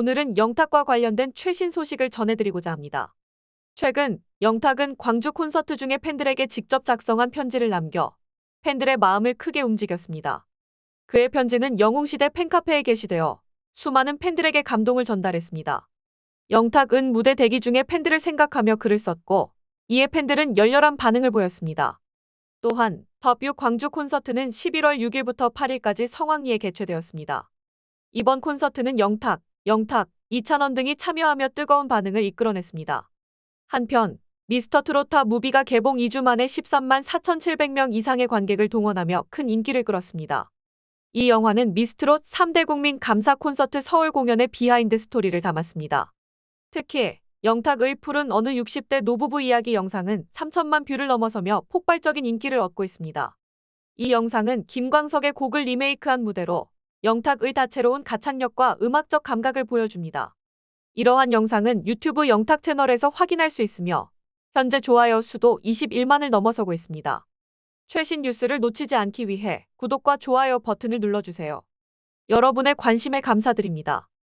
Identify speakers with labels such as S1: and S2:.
S1: 오늘은 영탁과 관련된 최신 소식을 전해드리고자 합니다. 최근 영탁은 광주 콘서트 중에 팬들에게 직접 작성한 편지를 남겨 팬들의 마음을 크게 움직였습니다. 그의 편지는 영웅시대 팬카페에 게시되어 수많은 팬들에게 감동을 전달했습니다. 영탁은 무대 대기 중에 팬들을 생각하며 글을 썼고 이에 팬들은 열렬한 반응을 보였습니다. 또한 더뷰 광주 콘서트는 11월 6일부터 8일까지 성황리에 개최되었습니다. 이번 콘서트는 영탁, 영탁, 이찬원 등이 참여하며 뜨거운 반응을 이끌어냈습니다. 한편 미스터 트로타 무비가 개봉 2주 만에 13만 4,700명 이상의 관객을 동원하며 큰 인기를 끌었습니다. 이 영화는 미스트롯 3대 국민 감사 콘서트 서울 공연의 비하인드 스토리를 담았습니다. 특히 영탁의 푸른 어느 60대 노부부 이야기 영상은 3천만 뷰를 넘어서며 폭발적인 인기를 얻고 있습니다. 이 영상은 김광석의 곡을 리메이크한 무대로 영탁의 다채로운 가창력과 음악적 감각을 보여줍니다. 이러한 영상은 유튜브 영탁 채널에서 확인할 수 있으며 현재 좋아요 수도 21만을 넘어서고 있습니다. 최신 뉴스를 놓치지 않기 위해 구독과 좋아요 버튼을 눌러주세요. 여러분의 관심에 감사드립니다.